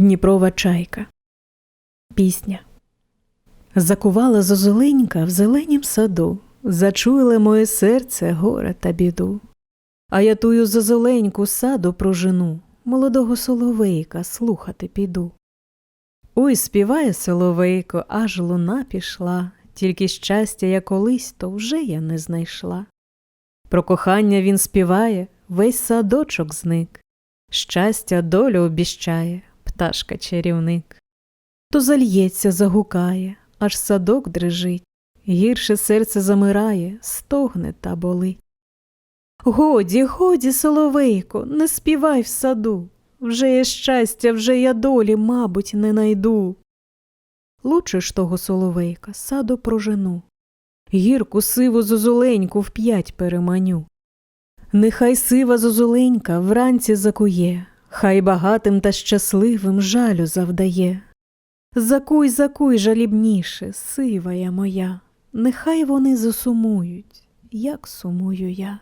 Дніпрова чайка. Пісня. Закувала зозуленька в зеленім саду, зачули моє серце горе та біду. А я тую зозуленьку саду прожену, молодого соловейка слухати піду. Ой, співає соловейко, аж луна пішла, тільки щастя я колись, то вже я не знайшла. Про кохання він співає, весь садочок зник, щастя долю обіщає, пташка чарівник. То зальється, загукає, аж садок дрижить, гірше серце замирає, стогне та болить. Годі, годі, соловейко, не співай в саду, вже я щастя, вже я долі, мабуть, не найду. Лучше ж того соловейка саду прожену, гірку сиву зозуленьку вп'ять переманю. Нехай сива зозуленька вранці закує, хай багатим та щасливим жалю завдає. Закуй, закуй жалібніше, сивая моя, нехай вони засумують, як сумую я.